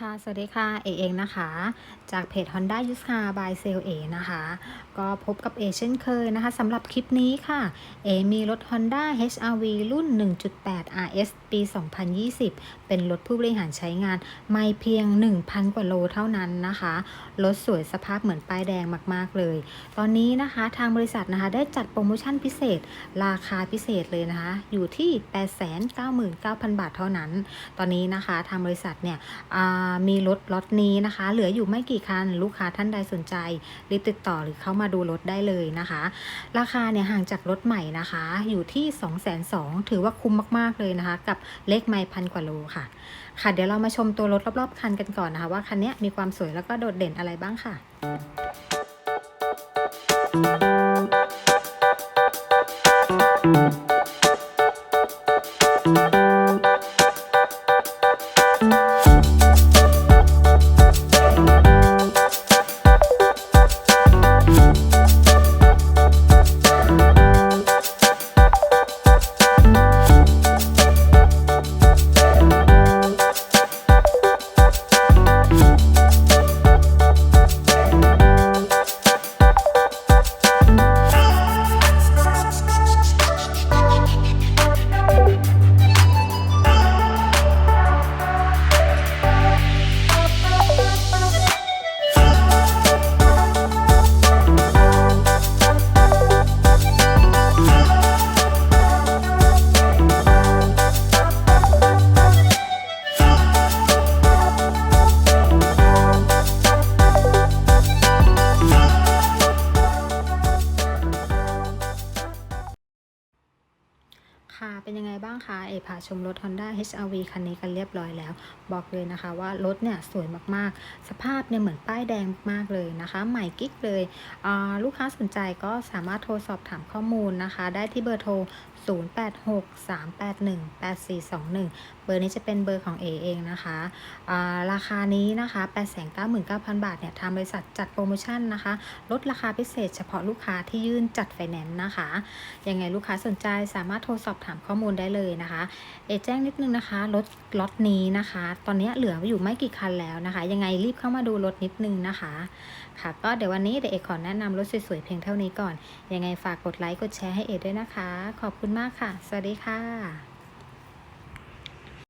ค่ะ สวัสดีค่ะ เอเองนะคะ จากเพจ Honda u s e Car by s a l e เอนะคะ ก็พบกับเอเช่นเคยนะคะสำหรับคลิปนี้ค่ะ เอมีรถ Honda HRV รุ่น 1.8 RS ปี 2020 เป็นรถผู้บริหารใช้งาน ไม่เพียง 1,000 กว่าโลเท่านั้นนะคะ รถสวยสภาพเหมือนป้ายแดงมาก ๆ เลย ตอนนี้นะคะทางบริษัทนะคะได้จัดโปรโมชั่นพิเศษ ราคาพิเศษเลยนะคะ อยู่ที่ 899,000 บาทเท่านั้น ตอนนี้นะคะทางบริษัทเนี่ยอ่ามีรถล็อตนี้นะคะ เหลืออยู่ไม่กี่คัน ลูกค้าท่านใดสนใจ รีบติดต่อหรือเข้ามาดูรถได้เลยนะคะ ราคาเนี่ยห่างจากรถใหม่นะคะ อยู่ที่ 2 2 0 0 0ถือว่าคุ้มมากๆเลยนะคะ กับเลขไม่พันกว่าโลค่ะ ค่ะเดี๋ยวเรามาชมตัวรถรอบๆคันกันก่อนนะคะ ว่าคันนี้มีความสวยแล้วก็โดดเด่นอะไรบ้างค่ะ ค่ะเป็นยังไงบ้างคะเอพาชมรถ Honda HRV คันนี้กันเรียบร้อยแล้ว บอกเลยนะคะว่ารถเนี่ยสวยมากๆ สภาพเนี่ยเหมือนป้ายแดงมากเลยนะคะ ใหม่กิ๊กเลยอ่าลูกค้าสนใจก็สามารถโทรสอบถามข้อมูลนะคะ ได้ที่เบอร์โทร 0863818421 เบอร์นี้จะเป็นเบอร์ของเอเองนะคะอ่าราคานี้นะคะ899,000 บาทเนี่ยทางบริษัทจัดโปรโมชั่นนะคะ ลดราคาพิเศษเฉพาะลูกค้าที่ยื่นจัดไฟแนนซ์นะคะยังไงลูกค้าสนใจสามารถโทรสอบถามข้อมูลได้เลยนะคะเอแจ้งนิดนึงนะคะรถล็อตนี้นะคะ ตอนนี้เหลืออยู่ไม่กี่คันแล้วนะคะ ยังไงรีบเข้ามาดูรถนิดนึงนะคะ ค่ะก็เดี๋ยววันนี้เดี๋ยวเอกขอแนะนำรถสวยๆเพียงเท่านี้ก่อน ยังไงฝากกดไลค์กดแชร์ให้เอด้วยนะคะ ขอบคุณมากค่ะ สวัสดีค่ะ